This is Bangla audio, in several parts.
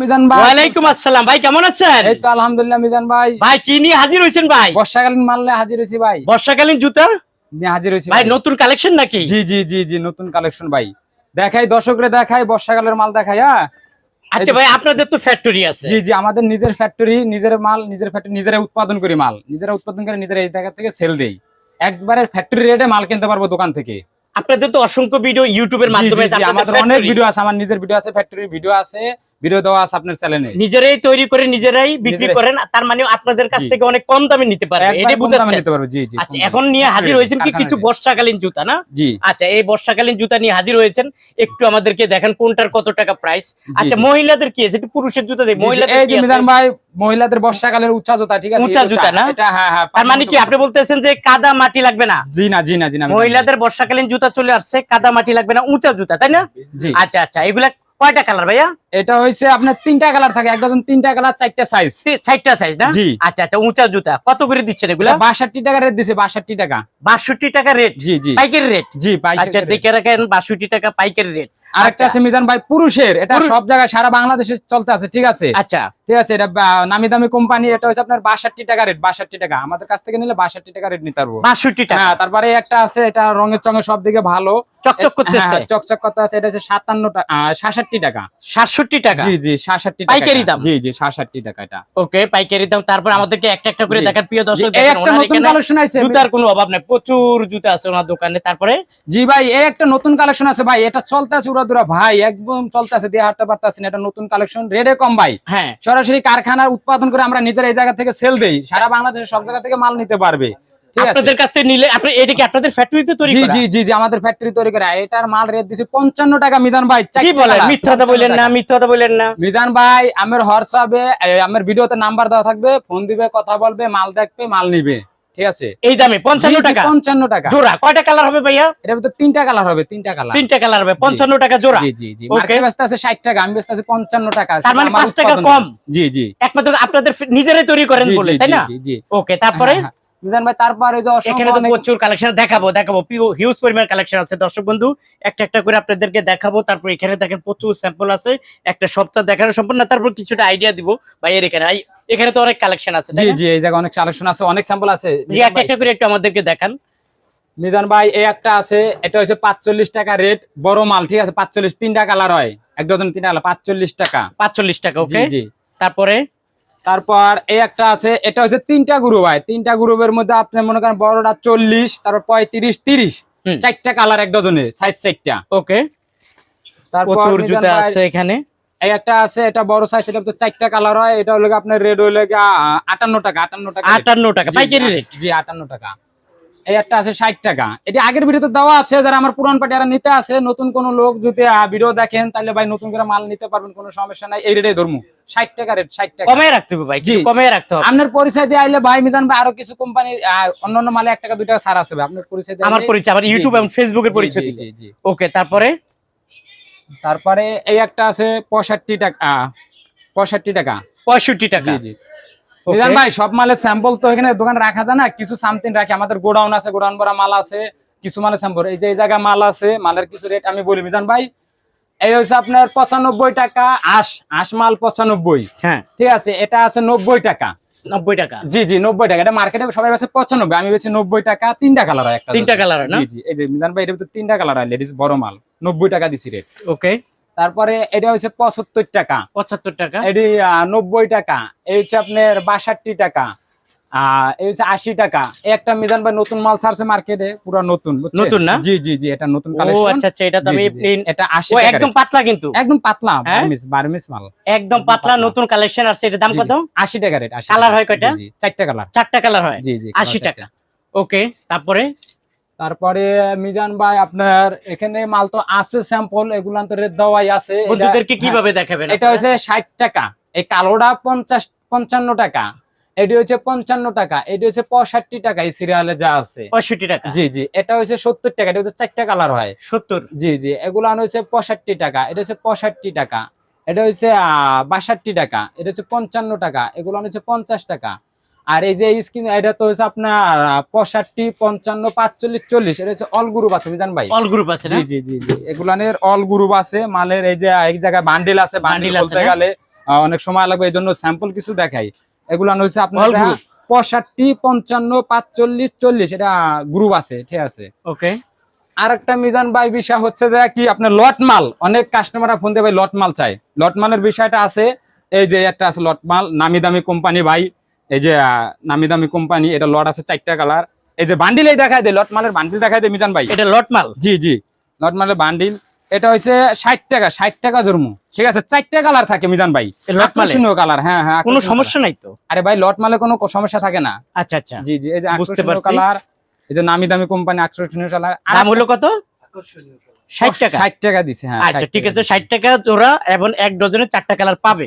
মিজান ভাই। ওয়ালাইকুম আসসালাম। ভাই কেমন আছেন? এই তো আলহামদুলিল্লাহ মিজান ভাই। ভাই কি নিয়ে হাজির হয়েছেন ভাই? বর্ষাকালীন মারলে হাজির হয়েছি ভাই। বর্ষাকালীন জুতা? নিয়ে হাজির হয়েছি ভাই নতুন কালেকশন নাকি? জি জি জি জি নতুন কালেকশন ভাই। দেখাই দর্শকরে দেখাই বর্ষাকালের মাল দেখাই হ্যাঁ? আচ্ছা ভাই আপনাদের তো ফ্যাক্টরি আছে। জি জি আমাদের নিজের ফ্যাক্টরি নিজের মাল নিজের ফ্যাক্টরি নিজেরা উৎপাদন করি মাল। নিজেরা উৎপাদন করে নিজেরা এই জায়গা থেকে সেল দেই। একবারে ফ্যাক্টরি রেটে মাল কিনতে পারব দোকান থেকে। আপনাদের তো অসংখ্য ভিডিও ইউটিউবের মাধ্যমে আমাদের অনেক ভিডিও আছে আমার নিজের ভিডিও আছে ফ্যাক্টরির ভিডিও আছে। ভিডিও দেওয়া আছে আপনার চ্যানেলে নিজেরাই তৈরি করে নিজেরাই বিক্রি করেন তার মানে আপনাদের কাছ থেকে অনেক কম দামে নিতে বুঝাচ্ছেন? পারব জি জি আচ্ছা এখন নিয়ে হাজির হয়েছেন কি কিছু বর্ষাকালীন জুতা না? জি। আচ্ছা এই বর্ষাকালীন জুতা নিয়ে হাজির হয়েছেন একটু আমাদেরকে দেখেন কোনটার কত টাকা প্রাইস আচ্ছা মহিলাদের কি আছে পুরুষের জুতা মহিলাদের এই যে মিজান ভাই মহিলাদের বর্ষাকালের উচ্চা জুতা ঠিক আছে? উঁচা এই জুতা না? এটা হ্যাঁ হ্যাঁ তার মানে কি আপনি বলতেছেন যে কাদা মাটি লাগবে না? জি না জি না জি না মহিলাদের বর্ষাকালীন জুতা চলে আসছে কাদা মাটি লাগবে না উঁচা জুতা তাই না? আচ্ছা আচ্ছা এগুলা কয়টা কালার ভাইয়া? এটা হইছে আপনার তিনটা কালার থাকে এক ডজন তিনটা কালার চারটা সাইজ ষাটটা সাইজ না? জি। আচ্ছা আচ্ছা উঁচা জুতা। কত করে দিচ্ছেন এগুলা? বাষট্টি টাকা রেট দিছে বাষট্টি টাকা। বাষট্টি টাকা রেট জি জি। পাইকারি রেট জি পাইকারি আচ্ছা দেখে রাখেন বাষট্টি টাকা পাইকারি রেট আরেকটা আছে মিজান ভাই পুরুষের। এটা সব জায়গায় সারা বাংলাদেশে চলতে আছে ঠিক আছে? আচ্ছা। ঠিক আছে এটা নামি দামি কোম্পানি এটা হচ্ছে আপনার বাষট্টি টাকা রেট বাষট্টি টাকা। আমাদের কাছ থেকে নিলে বাষট্টি টাকা রেট নিতে পারব। টাকা। হ্যাঁ তারপরে একটা আছে এটা রঙের চঙে সব দিকে ভালো। চকচক করতেছে? হ্যাঁ, চকচক করতে আছে এটা হচ্ছে সাতান্ন টাকা সাতষট্টি টাকা। সাতষট্টি টাকা। জি জি সাতষট্টি পাইকারি দাম? জি জি সাতষট্টি টাকা এটা ওকে পাইকারি দাম। তারপর আমাদেরকে একটা একটা করে দেখার প্রিয় দর্শক এই একটা ওনার নতুন কালেকশন আছে। জুতার কোনো অভাব নেই প্রচুর জুতা আছে ওনার দোকানে। তারপরে জি ভাই এই একটা নতুন কালেকশন আছে ভাই এটা চলতে আছে উড়াদুরা। ভাই একদম চলতে আছে দিয়ে হাঁটতে পারতেছি না এটা নতুন কালেকশন রেডে কম ভাই। হ্যাঁ। সরাসরি কারখানার উৎপাদন করে আমরা নিজের এই জায়গা থেকে সেল দেই। সারা বাংলাদেশের সব জায়গা থেকে মাল নিতে পারবে। আপনাদের কাছ থেকে নিলে আপনি এটা কি আপনাদের ফ্যাক্টরিতে তৈরি করা? জি জি জি আমাদের ফ্যাক্টরি তৈরি করে। এটার মাল রেট দিছি পঞ্চান্ন টাকা মিজান ভাই কি বলেন? কালার, মিথ্যা কথা 55 বললেন না টাকা। মিথ্যা কথা বললেন না। মিজান ভাই আমার হোয়াটসঅ্যাপে আমার ভিডিওতে নাম্বার দেওয়া থাকবে ফোন দিবে কথা বলবে মাল দেখবে মাল নিবে। ঠিক আছে? এই দামে পঞ্চান্ন টাকা? পঞ্চান্ন টাকা। জোড়া কয়টা কালার হবে ভাইয়া? ভিতরে তিনটা কালার হবে তিনটা কালার তিনটা কালার হবে পঞ্চান্ন টাকা জোড়া। জি জি জি. মার্কেটে ব্যস্ত আছে ষাট টাকা আমি ব্যস্ত আছি পঞ্চান্ন টাকা। তার মানে পাঁচ টাকা কম। জি জি। একমাত্র আপনাদের নিজেরাই তৈরি করেন বলে তাই না? জি, জি। ওকে তারপরে? হ্যাঁ, হ্যাঁ। মিজান ভাই তারপরে যে এখানে তো অনেক- প্রচুর কালেকশন দেখাবো দেখাবো। হিউজ পরিমাণ কালেকশন আছে। দর্শক বন্ধু একটা একটা করে আপনাদেরকে দেখাবো। তারপর এখানে দেখেন প্রচুর স্যাম্পল আছে। একটা সপ্তাহ দেখানো সম্পূর্ণ। তারপর কিছুটা আইডিয়া দিব ভাই এর এখানে। এখানে তো অনেক কালেকশন আছে জি জি এই জায়গায় অনেক কালেকশন আছে অনেক স্যাম্পল আছে। জি একটা একটা করে একটু আমাদেরকে দেখান। মিজান ভাই এই একটা আছে এটা হচ্ছে পাঁচচল্লিশ টাকা রেট বড় মাল ঠিক আছে? পাঁচচল্লিশ তিনটা কালার হয়। এক ডজন তিনটা কালার পাঁচচল্লিশ টাকা। পাঁচচল্লিশ টাকা ওকে জি। তারপরে? তারপর এই একটা আছে এটা হচ্ছে তিনটা গ্রুপ হয় তিনটা গ্রুপের মধ্যে আপনি মনে করেন বড়টা চল্লিশ তারপর পঁয়ত্রিশ তিরিশ। চারটা কালার এক ডজনে সাইজ চারটা। ওকে। তারপর জুতা আছে এখানে। এই একটা আছে এটা বড় সাইজ এটা তো চারটা কালার হয় এটা হলো আপনার রেড হলো আটান্ন টাকা আটান্ন টাকা আটান্ন টাকা জি, পাইকারি রেট জি আটান্ন টাকা। এই একটা আছে ষাট টাকা। এটা আগের ভিডিওতে দেওয়া আছে যারা আমার পুরান পাটি যারা নিতে আছে নতুন কোন লোক যদি ভিডিও দেখেন তাহলে ভাই নতুন করে মাল নিতে পারবেন কোনো সমস্যা নাই। এই রেটে ধরমু। ষাট টাকা রেট ষাট টাকা। কমে রাখতে হবে ভাই জি। জি কমে রাখতে হবে। আপনার পরিচয় দিয়ে আইলে ভাই মিজান ভাই আরও কিছু কোম্পানি অন্যান্য মালে এক টাকা দুই টাকা ছাড় আছে ভাই। আপনার পরিচয় আমার পরিচয় আমার ইউটিউব এবং ফেসবুকের পরিচয়। ওকে তারপরে? তারপরে এই একটা আছে পঁয়ষট্টি টাকা পঁয়ষট্টি টাকা। পঁয়ষট্টি টাকা। জি জি। Okay. ভাই সব মালের স্যাম্পল তো এখানে দোকানে রাখা যায় না? কিছু সামথিং রাখি। আমাদের গোডাউন আছে গোডাউন ভরা মাল আছে কিছু মালের স্যাম্পল এই যে এই জায়গায় মাল আছে মালের কিছু রেট আমি বলি মিজান ভাই। এই হচ্ছে আপনার পঁচানব্বই টাকা আশ আশ মাল পঁচানব্বই। হ্যাঁ। ঠিক আছে এটা আছে নব্বই টাকা। নব্বই টাকা। জি জি নব্বই টাকা। এটা মার্কেটে সবাই আছে পঁচানব্বই আমি বেছি নব্বই টাকা তিনটা কালার হয় একটা তিনটা কালার না? জি জি এই যে মিজান ভাই ভিতরে তিনটা কালার হয় লেডিস বড় মাল। নব্বই টাকা দিছি রেট ওকে তারপরে এটা হচ্ছে পঁচাত্তর টাকা। পঁচাত্তর টাকা। এটি নব্বই টাকা। এই হচ্ছে আপনার বাষট্টি টাকা। আহ, এই হচ্ছে আশি টাকা। একটা মিজান ভাই নতুন মাল ছাড়ছে মার্কেটে পুরো নতুন নতুন না? জি জি জি এটা নতুন কালেকশন আচ্ছা আচ্ছা এটা তো আমি একদম পাতলা কিন্তু। একদম পাতলা হ্যাঁ? বার্মিস বার্মিস মাল। একদম পাতলা নতুন কালেকশন আসছে এটা দাম কত? টাকা রেট হয় কয়টা? চারটা কালার চারটা কালার হয়। জি জি টাকা। ওকে তারপরে? তারপরে মিজান ভাই আপনার এখানে মাল তো আছে স্যাম্পল এগুলা তো রেট দেওয়াই আছে। বন্ধুদেরকে হ্যাঁ, কীভাবে দেখাবেন এটা? হচ্ছে ষাট টাকা। এই কালোটা পঞ্চাশ পঞ্চান্ন টাকা। এটি হচ্ছে পঞ্চান্ন টাকা। এটি হচ্ছে পঁয়ষট্টি টাকা এই সিরিয়ালে যা আছে। পঁয়ষট্টি টাকা? জি জি। এটা হচ্ছে সত্তর টাকা। এটা হচ্ছে চারটা কালার হয়। সত্তর? জি জি। এগুলো হচ্ছে পঁয়ষট্টি টাকা। এটা হচ্ছে পঁয়ষট্টি টাকা। এটা হচ্ছে আহ, বাষট্টি টাকা। এটা হচ্ছে পঞ্চান্ন টাকা। এগুলো হচ্ছে পঞ্চাশ টাকা। আর এই যে স্ক্রিন এটা তো হচ্ছে আপনার পঁয়ষট্টি পঞ্চান্ন পাঁচচল্লিশ চল্লিশ। এটা হচ্ছে অল গ্রুপ আছে বুঝলেন ভাই? অল গ্রুপ আছে জি জি জি জি। এগুলানের অল গ্রুপ আছে। মালের এই যে এক জায়গায় বান্ডিল আছে বান্ডিল বলতে গেলে অনেক সময় লাগবে এই জন্য স্যাম্পল কিছু দেখাই। এগুলো হচ্ছে আপনার পঁয়ষট্টি পঞ্চান্ন পাঁচচল্লিশ চল্লিশ। এটা গ্রুপ আছে ঠিক আছে? ওকে আর একটা মিজান ভাই বিষয় হচ্ছে যে কি আপনার লট মাল। অনেক কাস্টমাররা ফোন দিয়ে ভাই লট মাল চাই লট মালের বিষয়টা আছে এই যে একটা আছে লট মাল নামি দামি কোম্পানি ভাই। এই যে নামি দামি কোম্পানি এটা লট আছে চারটা কালার। এই যে বান্ডিল এই দেখায় দেয় লট মালের বান্ডিল দেখায় দেয় মিজান ভাই। এটা লট মাল? জি জি। লট মালের বান্ডিল। এটা হচ্ছে ষাট টাকা ষাট টাকা জন্ম ঠিক আছে চারটা কালার থাকে মিজান ভাই। লট মালে? আকর্ষণীয় কালার হ্যাঁ হ্যাঁ কোনো সমস্যা নাই তো? আরে ভাই লট মালে কোনো সমস্যা থাকে না। আচ্ছা আচ্ছা। জি জি এই যে বুঝতে আকর্ষণীয় পারছি। কালার এই যে নামি দামি কোম্পানি আকর্ষণীয় কালার। দাম হলো কত? ষাট টাকা। ষাট টাকা দিছে হ্যাঁ আচ্ছা ঠিক আছে ষাট টাকা জোড়া এবং এক ডজনে চারটা কালার পাবে।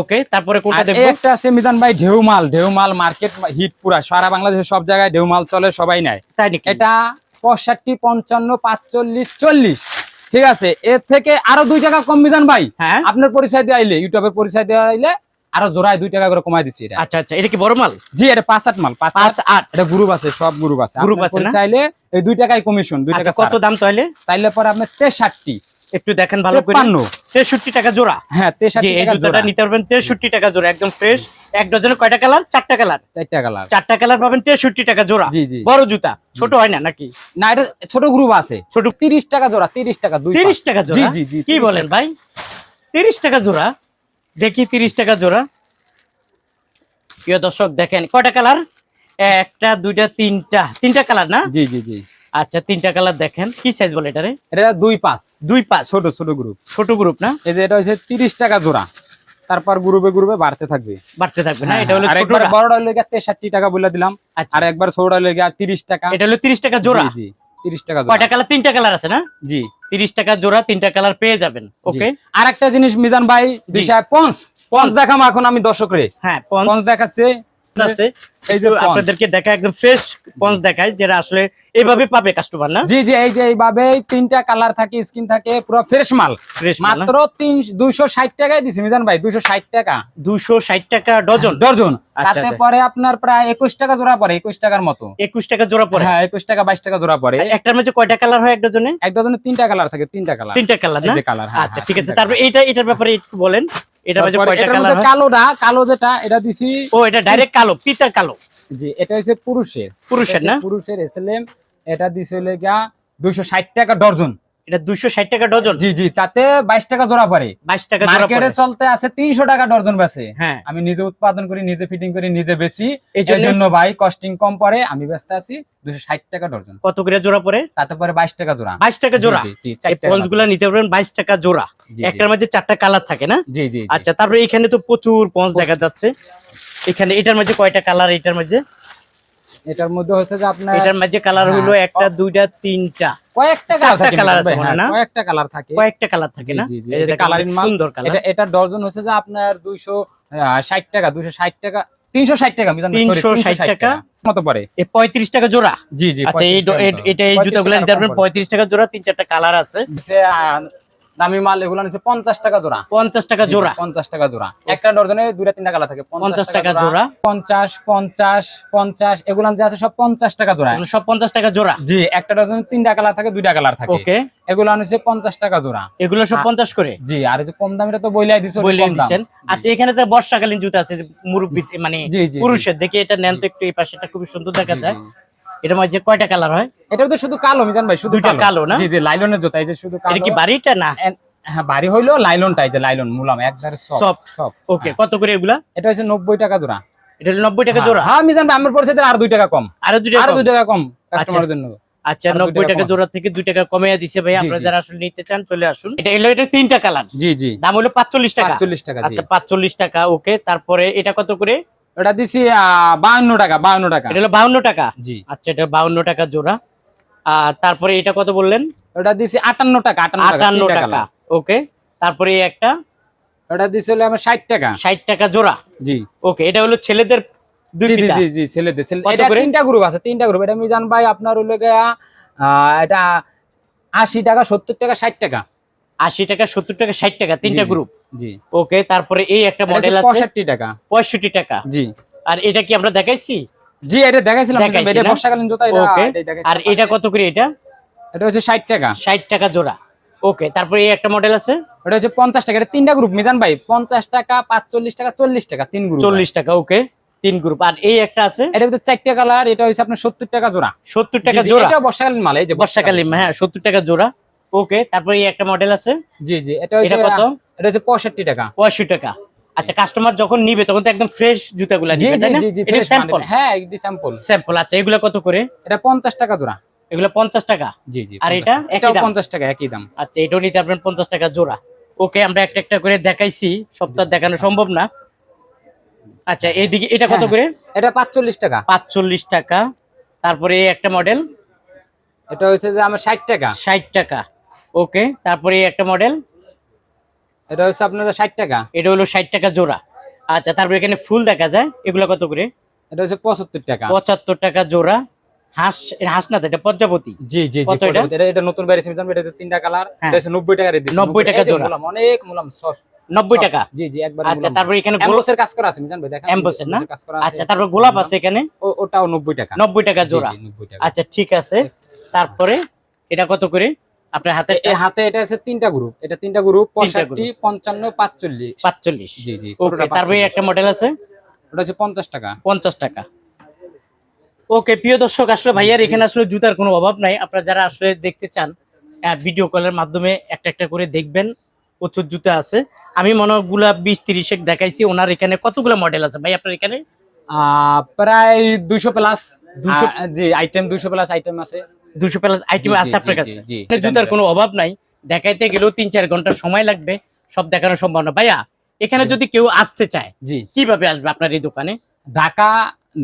ওকে তারপরে কোনটা দেখব? একটা আছে মিজান ভাই ঢেউ মাল ঢেউ মাল মার্কেট হিট পুরা। সারা বাংলাদেশের সব জায়গায় ঢেউ মাল চলে সবাই নেয়। তাই নাকি? এটা পঁয়ষট্টি পঞ্চান্ন পাঁচচল্লিশ চল্লিশ। ঠিক আছে এর থেকে আরও দুই টাকা কম মিজান ভাই। হ্যাঁ। আপনার পরিচয় দিয়ে আইলে ইউটিউবের পরিচয় দিয়ে আইলে আরও জোড়ায় দুই টাকা করে কমাই দিচ্ছি এটা। আচ্ছা আচ্ছা এটা কি বড় মাল? জি এটা পাঁচ আট মাল পাঁচ আট। এটা গ্রুপ আছে সব গ্রুপ আছে। আপনার আছে না? পরিচয় এই দুই টাকায় কমিশন দুই আচ্ছা, টাকা কত দাম তাইলে তাইলে পরে আপনার তেষট্টি। একটু দেখেন ভালো করে। তেষট্টি টাকা জোড়া। হ্যাঁ এই জুতোটা নিতে পারবেন তেষট্টি টাকা জোড়া একদম ফ্রেশ এক ডজনে কয়টা কালার? চারটা কালার। চারটা কালার। চারটা কালার পাবেন তেষট্টি টাকা জোড়া। জি জি। বড় জুতা। ছোট হয় না নাকি? না এটা ছোট গ্রুপ আছে। ছোট তিরিশ টাকা জোড়া তিরিশ টাকা দুই তিরিশ টাকা জোড়া? জি জি কি বলেন ভাই? তিরিশ টাকা জোড়া। দেখি তিরিশ টাকা জোড়া। প্রিয় দর্শক দেখেন কয়টা কালার? একটা দুইটা তিনটা। তিনটা কালার না? জি জি জি। আচ্ছা তিনটা কালার দেখেন। কি সাইজ বলে এটারে এটা দুই পাঁচ। দুই পাঁচ। ছোট ছোট গ্রুপ ছোট গ্রুপ না? এই যে এটা হচ্ছে তিরিশ টাকা জোড়া। তারপর গ্রুপে গ্রুপে বাড়তে থাকবে। বাড়তে থাকবে না? এটা হলো হ্যাঁ, আর ছোটটা একবার বড়টা হলে তেষট্টি টাকা বলে দিলাম। আচ্ছা। আর একবার ছোটটা হলে গিয়ে তিরিশ টাকা। এটা হলো তিরিশ টাকা জোড়া? জি, তিরিশ টাকা জোড়া। কয়টা কালার তিনটা কালার আছে না? জি। তিরিশ টাকা জোড়া তিনটা কালার পেয়ে যাবেন। ওকে আর একটা জিনিস মিজান ভাই বিষয় পঞ্চ পঞ্চ দেখাম এখন আমি দর্শকরে। হ্যাঁ পঞ্চ পঞ্চ দেখাচ্ছে আছে। এই যে আপনাদেরকে দেখা একদম ফ্রেশ পঞ্চ দেখায় যেটা আসলে এইভাবে পাবে কাস্টমার না? জি জি এই যে এইভাবে তিনটা কালার থাকে স্কিন থাকে পুরো ফ্রেশ মাল। ফ্রেশ মাত্র তিন দুইশো ষাট টাকায় দিছি মিজান ভাই দুইশো ষাট টাকা। ষাট টাকা ডজন? ডজন। আচ্ছা, তাতে আচ্ছা। পরে আপনার প্রায় একুশ টাকা জোড়া পড়ে একুশ টাকার মতো। একুশ টাকা জোড়া পড়ে? হ্যাঁ একুশ টাকা বাইশ টাকা জোড়া পড়ে। আর একটার মধ্যে কয়টা কালার হয় এক ডজনে? এক ডজনে তিনটা কালার থাকে তিনটা কালার তিনটা কালার না? কালার হ্যাঁ, আচ্ছা হ্যাঁ, ঠিক আছে তারপর এইটা এটার ব্যাপারে একটু বলেন। কয়টা কালার হয়? কালোটা কালো যেটা এটা দিছি ও এটা ডাইরেক্ট কালো পিতা কালো। জি এটা হচ্ছে পুরুষের। পুরুষের এটা না? পুরুষের এসএলএম এটা দিছে হলে গিয়া ষাট টাকা ডর্জন এটা দুশো ষাট টাকা ডজন। জি জি তাতে বাইশ টাকা জোড়া পড়ে। টাকা জোড়া মার্কেটে চলতে আছে তিনশো টাকা ডর্জন বেছে হ্যাঁ। আমি নিজে উৎপাদন করি নিজে ফিটিং করি নিজে বেচি। ভাই কস্টিং কম পড়ে আমি ব্যস্ত আছি দুশো ষাট টাকা ডর্জন কত করে জোড়া পড়ে? তাতে পরে বাইশ টাকা জোড়া। বাইশ টাকা জোড়া? জি, নিতে পারবেন টাকা জোড়া। একটার মধ্যে চারটা কালার থাকে না? জি জি জি। আচ্ছা তারপরে এখানে তো প্রচুর পঞ্চ দেখা যাচ্ছে। এখানে এটার মধ্যে কয়টা কালার এটার মধ্যে? এটার মধ্যে হচ্ছে যে আপনার এটার মধ্যে কালার হ্যাঁ, হলো একটা দুইটা তিনটা। কয়েকটা কালার আছে ভাই, হ্যাঁ, না? কয়েকটা কালার থাকে। কয়েকটা কালার থাকে না? এই যে অনেক মাল, সুন্দর কালার এটা এটা ডজন হচ্ছে যে আপনার দুইশো ষাট টাকা দুইশো ষাট টাকা তিনশো ষাট টাকা মিজান ভাই, 360 টাকা। মতো পরে এই পঁয়ত্রিশ টাকা জোড়া। জি জি আচ্ছা এই 35 এ-। এটা এই 35 জুতাগুলো নিতে পারবেন পড়ে। পঁয়ত্রিশ টাকা জোড়া তিন চারটা কালার আছে। দামি মাল এগুলো নিচ্ছে পঞ্চাশ টাকা জোড়া। পঞ্চাশ টাকা জোড়া। পঞ্চাশ টাকা জোড়া। একটা ডজনে দুটা তিনটা কালার থাকে। পঞ্চাশ টাকা জোড়া। পঞ্চাশ পঞ্চাশ পঞ্চাশ এগুলো যে আছে সব পঞ্চাশ টাকা জোড়া। সব পঞ্চাশ টাকা জোড়া। জি একটা ডজনে তিনটা কালার থাকে দুইটা কালার থাকে। ওকে। এগুলো হচ্ছে পঞ্চাশ টাকা জোড়া। এগুলো সব পঞ্চাশ করে? জি আর এই যে কম দামিটা তো বইলাই দিচ্ছেন আচ্ছা এখানে তো বর্ষাকালীন জুতা আছে মুরব্বী মানে পুরুষের দেখি এটা নেন তো একটু এই পাশেটা খুবই সুন্দর দেখা যায়। এটার মধ্যে কয়টা কালার হয়? এটা তো শুধু কালো মিজান ভাই শুধু দুইটা কালো। না? জি জি লাইলনের জুতা এই যে শুধু এটা কি বাড়িটা না? হ্যাঁ বাড়ি হইল লাইলনটা এই যে লাইলন মুলাম একবারে। সব ওকে কত করে এগুলা? এটা হচ্ছে নব্বই টাকা জোড়া। এটা হলো নব্বই টাকা জোড়া? হ্যাঁ মিজান ভাই আমার পরিচিত আর দুই টাকা কম। আরও দুই আর টাকা দুই টাকা কম কাস্টমারের জন্য। আচ্ছা আর দুই নব্বই টাকা টাকা জোড়া থেকে দুই টাকা কমে দিছে ভাই আপনারা যারা আসলে নিতে চান চলে আসুন। এটা এলো এটা তিনটা কালার? জি জি। দাম হলো পাঁচচল্লিশ টাকা। পাঁচচল্লিশ টাকা জি। আচ্ছা পাঁচচল্লিশ টাকা ওকে তারপরে এটা কত করে? ওটা দিছি বাউন্ন টাকা বাউন্ন টাকা। এটা হলো বাউন্ন টাকা? জি। আচ্ছা এটা বাউন্ন টাকা জোড়া। আর তারপরে এটা কত বললেন? ওটা দিছি আটান্ন টাকা আটান্ন টাকা ওকে তারপরে একটা? ওটা দিছি হলো আমার ষাট টাকা। ষাট টাকা জোড়া? জি। ওকে এটা হলো ছেলেদের দুই জি জি ছেলেদের ছেলে এটা তিনটা গ্রুপ আছে তিনটা গ্রুপ এটা মিজান ভাই আপনার হলো গিয়া এটা আশি টাকা সত্তর টাকা ষাট টাকা। আশি টাকা সত্তর টাকা ষাট টাকা তিনটা গ্রুপ জি। ওকে তারপরে এই একটা মডেল আছে। পঁয়ষট্টি টাকা। পঁয়ষট্টি টাকা। জি। আর এটা কি আমরা দেখাইছি? জি এটা দেখাইছিলাম এটা বর্ষাকালীন জুতা এটা আর এটা কত করে এটা? এটা হচ্ছে ষাট টাকা। ষাট টাকা জোড়া। ওকে তারপরে এই একটা মডেল আছে? ওটা হচ্ছে পঞ্চাশ টাকা এটা তিনটা গ্রুপ মিজান ভাই। পঞ্চাশ টাকা পাঁচচল্লিশ টাকা চল্লিশ টাকা তিন গ্রুপ চল্লিশ টাকা ওকে তিন গ্রুপ আর এই একটা আছে? এটা ভিতরে চারটা কালার এটা হচ্ছে আপনার সত্তর টাকা জোড়া। সত্তর টাকা জি, জি, জোড়া? এটা বর্ষাকালীন মাল এই যে বর্ষাকালীন। হ্যাঁ সত্তর টাকা জোড়া। ওকে তারপরে এই একটা মডেল আছে? জি জি এটা এটা হচ্ছে কত? এটা হচ্ছে পঁয়ষট্টি টাকা। পঁয়ষট্টি টাকা। আচ্ছা কাস্টমার যখন নিবে তখন তো একদম ফ্রেশ জুতাগুলা নিবে তাই না? জি জি এটা স্যাম্পল হ্যাঁ এটি স্যাম্পল স্যাম্পল আচ্ছা এগুলো কত করে? এটা পঞ্চাশ টাকা জোড়া। এগুলো টাকা? জি জি আর এটা এটাও টাকা একই দাম। আচ্ছা এটাও নিতে টাকা জোড়া। ওকে আমরা একটা একটা করে দেখাইছি সপ্তাহ দেখানো সম্ভব না। আচ্ছা এইদিকে এটা কত হ্যাঁ, করে? এটা পাঁচচল্লিশ টাকা। পাঁচচল্লিশ টাকা। তারপরে একটা মডেল এটা হচ্ছে যে আমার ষাট টাকা। ষাট টাকা। ওকে তারপরে একটা মডেল এটা হচ্ছে আপনার ষাট টাকা। এটা হলো ষাট টাকা জোড়া। আচ্ছা তারপরে এখানে ফুল দেখা যায়। এগুলো কত করে? এটা হচ্ছে পঁচাত্তর টাকা। পঁচাত্তর টাকা জোড়া। হাঁস হাঁস না এটা পর্যাপতি জি জি জি কত এটা? এটা নতুন বেরিয়েছে মিজান এটা তিনটা কালার। হ্যাঁ। এটা হচ্ছে নব্বই টাকা রেট নব্বই টাকা জোড়া। অনেক মুলাম সস। নব্বই টাকা? জি জি একবার আচ্ছা তারপরে এখানে গোল- এমবোসের কাজ করা আছে মিজান ভাই দেখেন। Emboss-এর না? কাজ করা আছে। আচ্ছা তারপর গোলাপ আছে এখানে? ও- ওটাও নব্বই টাকা। নব্বই টাকা জোড়া। 90 আচ্ছা ঠিক আছে। তারপরে এটা কত করে? আপনার হাতে হাতে এটা আছে তিনটা গ্রুপ এটা তিনটা গ্রুপ পঁয়ষট্টি পঞ্চান্ন পাঁচচল্লিশ। পাঁচচল্লিশ। জি জি তারপরে একটা মডেল আছে? ওটা হচ্ছে পঞ্চাশ টাকা। পঞ্চাশ টাকা। ওকে প্রিয় দর্শক আসলে ভাইয়ার এখানে আসলে জুতার কোনো অভাব নাই। আপনারা যারা আসলে দেখতে চান ভিডিও কলের মাধ্যমে একটা একটা করে দেখবেন। প্রচুর জুতা আছে। আমি মনে হয়গুলা বিশ তিরিশ দেখাইছি। ওনার এখানে কতগুলো মডেল আছে? ভাই আপনার এখানে? প্রায় দুইশো প্লাস 200 জি আইটেম দুইশো প্লাস আইটেম আছে। দুশো প্লাস আইটেম আছে আপনার কাছে? জুতার কোনো অভাব নাই। দেখাইতে গেলেও তিন চার ঘণ্টা সময় লাগবে সব দেখানো সম্ভব না ভাইয়া এখানে যদি কেউ আসতে চায় জি। কীভাবে আসবে আপনার এই দোকানে? ঢাকা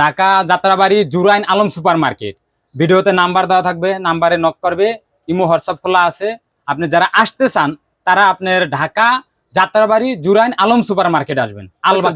ঢাকা যাত্রাবাড়ি জুরাইন আলম সুপার মার্কেট ভিডিওতে নাম্বার দেওয়া থাকবে নাম্বারে নক করবে ইমো হোয়াটসঅ্যাপ খোলা আছে। আপনি যারা আসতে চান তারা আপনার ঢাকা যাত্রাবাড়ি জুরাইন আলম সুপার মার্কেট আসবেন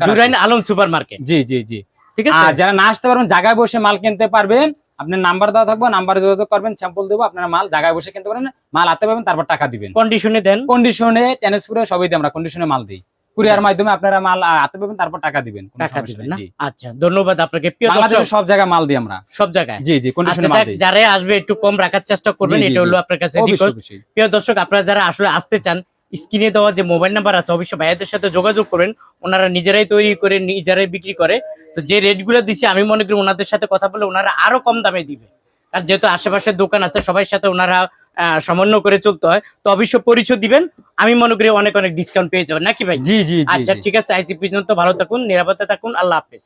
জুরাইন আলম সুপার মার্কেট জি জি জি। ঠিক আর আছে যারা না আসতে পারবেন জায়গায় বসে মাল কিনতে পারবেন। আপনার নাম্বার দেওয়া থাকবে নাম্বারে যোগাযোগ করবেন স্যাম্পল দেবো আপনারা মাল জায়গায় বসে কিনতে পারেন মাল হাতে পাবেন তারপর টাকা দিবেন। কন্ডিশনে দেন। কন্ডিশনে ট্রান্সফারে সবই দিই আমরা কন্ডিশনে মাল দিই। কুরিয়ার মাধ্যমে আপনারা মাল আহ, হাতে পাবেন তারপর টাকা দিবেন টাকা দিবেন। আচ্ছা ধন্যবাদ আপনাকে। প্রিয় দর্শক বাংলাদেশের সব জায়গায় মাল দিই আমরা। সব জায়গায়। জি জি কন্ডিশনে আচ্ছা মাল দিই। যারা আসবে একটু কম রাখার চেষ্টা করবেন এটা হলো আপনার কাছে রিকোয়েস্ট প্রিয় দর্শক আপনারা যারা আসলে আসতে চান স্ক্রিনে দেওয়া যে মোবাইল নাম্বার আছে অবশ্যই ভাইয়াদের সাথে যোগাযোগ করেন। ওনারা নিজেরাই তৈরি করে নিজেরাই বিক্রি করে। তো যে রেটগুলো দিছি আমি মনে করি ওনাদের সাথে কথা বলে ওনারা আরও কম দামে দিবে। আর যেহেতু আশেপাশের দোকান আছে সবার সাথে ওনারা আহ, সমন্বয় করে চলতে হয়। তো অবশ্যই পরিচয় দিবেন। আমি মনে করি অনেক অনেক ডিসকাউন্ট পেয়ে যাবেন। নাকি ভাই? জি জি জি, আচ্ছা ঠিক আছে আইসি পর্যন্ত ভালো থাকুন নিরাপদে থাকুন। আল্লাহ হাফেজ।